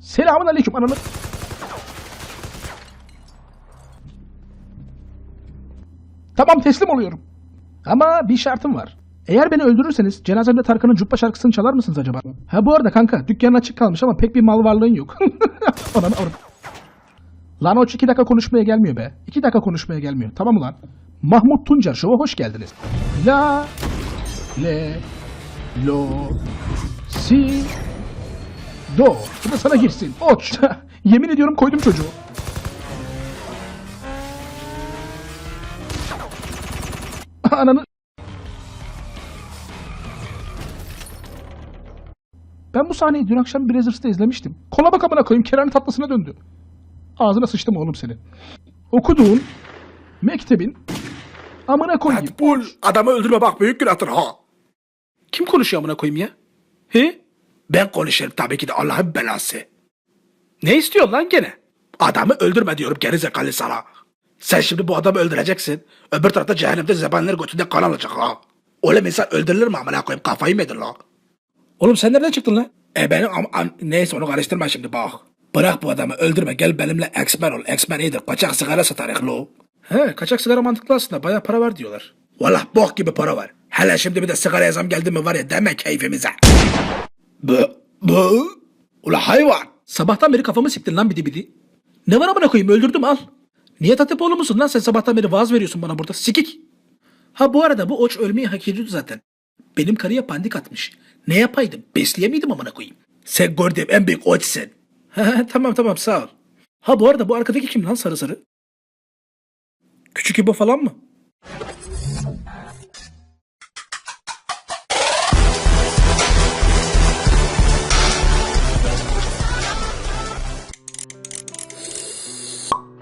Selamun aleyküm ananı. Tamam teslim oluyorum. Ama bir şartım var. Eğer beni öldürürseniz cenazemde Tarkan'ın Cuppa şarkısını çalar mısınız acaba? Ha bu arada kanka dükkanın açık kalmış ama pek bir mal varlığın yok. Ananı avradım. Lan o iki dakika konuşmaya gelmiyor be. İki dakika konuşmaya gelmiyor. Tamam mı lan? Mahmut Tuncer Show'a hoş geldiniz. La Le Lo Si Do. Bu da sana girsin. Oç. Yemin ediyorum koydum çocuğu. Ananı... Ben bu sahneyi dün akşam Brazzers'ta izlemiştim. Kola bak amına koyayım Kerane tatlısına döndü. Ağzına sıçtım oğlum senin. Okuduğun mektebin amına koyayım. Pitbull adamı öldürme bak büyük günahtır ha. Kim konuşuyor amına koyayım ya? He? Ben konuşurum tabii ki de Allah'ın belası. Ne istiyorsun lan gene? Adamı öldürme diyorum gerizekalı sana. Sen şimdi bu adamı öldüreceksin. Öbür tarafta cehennemde zebanlar götünde kan alacak ha. Öyle insan öldürülür mü amına koyayım kafayı mı yedin la? Oğlum sen nereden çıktın lan? E benim am, am- neyse onu karıştırma şimdi bak. Bırak bu adamı öldürme gel benimle X-Men ol. X-Men iyidir kaçak sigara satarız lo. He kaçak sigara mantıklı aslında baya para var diyorlar. Valla bok gibi para var. Hele şimdi bir de sigara zam geldi mi var ya deme keyfimize. Bu, bu. Ula hayvan. Sabahtan beri kafamı siktin lan bidi bidi. Ne var amına koyayım öldürdüm al. Niye Atepoğlu musun lan sen sabahtan beri vaaz veriyorsun bana burada sikik. Ha bu arada bu oç ölmeyi hak ediyordu zaten. Benim karıya pandik atmış. Ne yapaydım? Besleyemiydim amına koyayım. Sen gördüğüm en büyük oçsun. tamam tamam sağ ol. Ha bu arada bu arkadaki kim lan sarı sarı? Küçük İbo falan mı?